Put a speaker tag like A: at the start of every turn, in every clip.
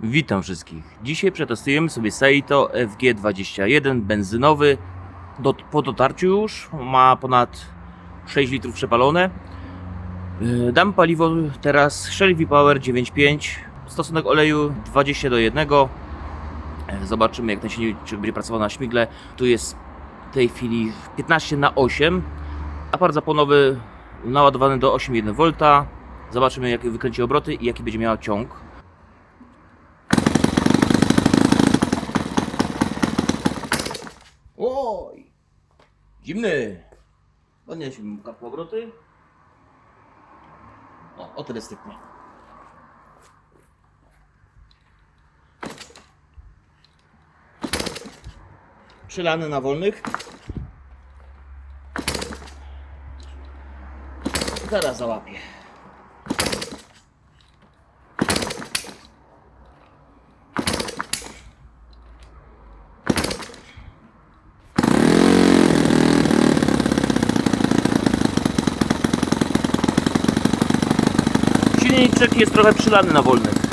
A: Witam wszystkich. Dzisiaj przetestujemy sobie Saito FG21 benzynowy. Do, po dotarciu już ma ponad 6 litrów przepalone. Yy, Dam paliwo teraz Shell V-Power 9.5. Stosunek oleju 20 do 1. Yy, Zobaczymy jak ten silnik będzie pracował na śmigle. Tu jest w tej chwili 15 na 8. Apart zaponowy naładowany do 8,1 V. Zobaczymy jakie wykręci obroty i jaki będzie miała ciąg. Oj! Zimny! Podnieśmy mu kapło obroty. O, o tyle styknie. Przylany na wolnych. Zaraz załapię. Silniczek jest trochę przylany na wolnych.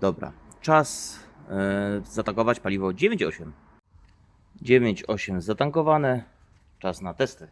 A: Dobra, czas e, zatankować paliwo 9.8. 9.8 zatankowane, czas na testy.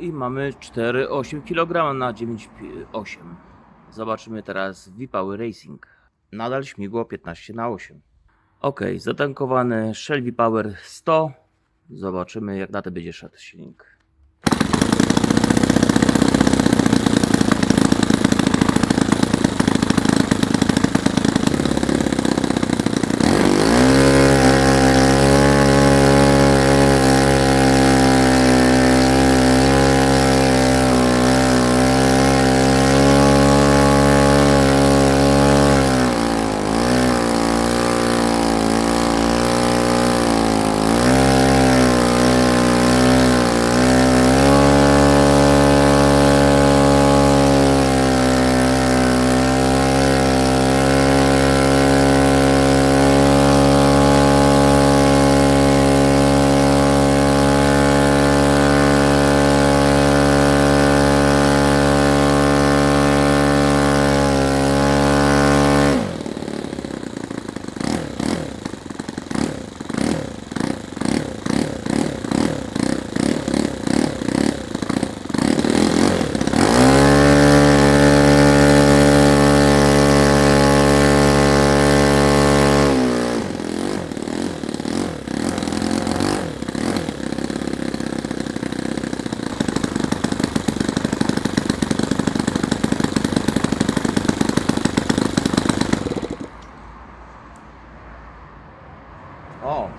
A: I mamy 4,8 kg na 9,8. Zobaczymy teraz V-Power Racing. Nadal śmigło 15 na 8. Ok, zatankowany Shell V-Power 100. Zobaczymy jak na to będzie szedł silnik.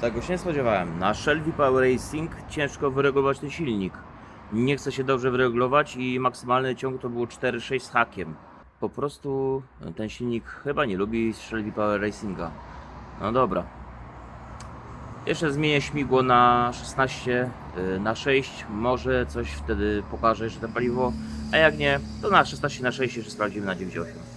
A: Tego się nie spodziewałem. Na Shelby Power Racing ciężko wyregulować ten silnik. Nie chce się dobrze wyregulować i maksymalny ciąg to było 4,6 z hakiem. Po prostu ten silnik chyba nie lubi Shelby Power Racinga. No dobra. Jeszcze zmienię śmigło na 16 y, na 6. Może coś wtedy pokaże jeszcze to paliwo. A jak nie, to na 16 na 6 jeszcze sprawdzimy na 9,8.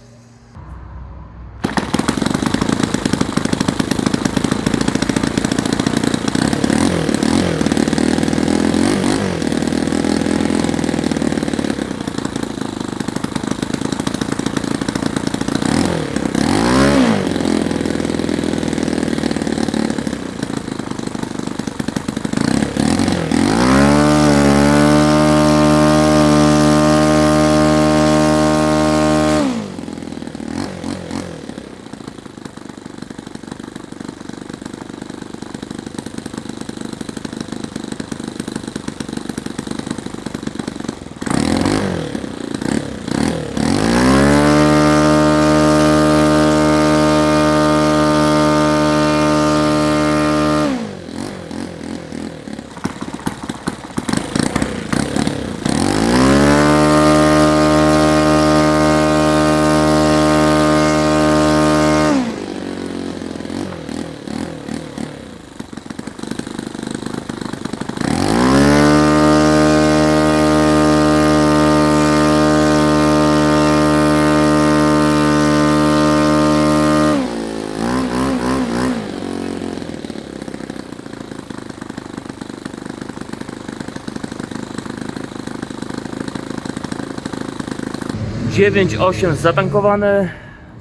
A: Dziewięć osiem zatankowane.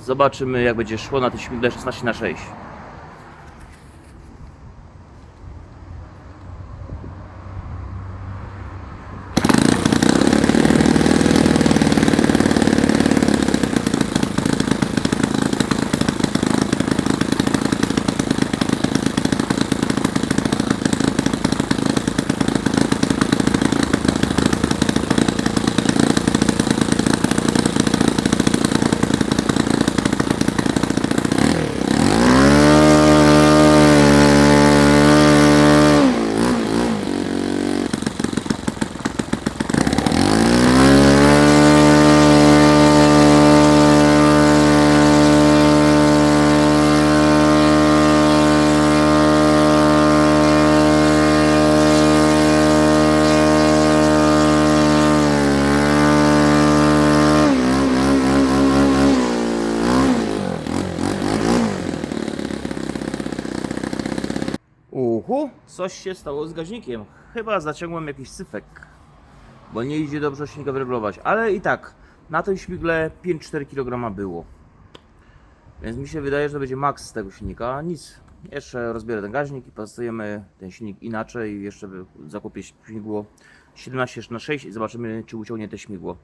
A: Zobaczymy jak będzie szło na tym śmigle 16 na 6. coś się stało z gaźnikiem. Chyba zaciągłem jakiś syfek, bo nie idzie dobrze silnika wyregulować. Ale i tak, na tym śmigle 5-4 kg było. Więc mi się wydaje, że będzie maks z tego silnika. Nic, jeszcze rozbiorę ten gaźnik i pasujemy ten silnik inaczej. Jeszcze zakupię śmigło 17 na 6 i zobaczymy, czy uciągnie to śmigło.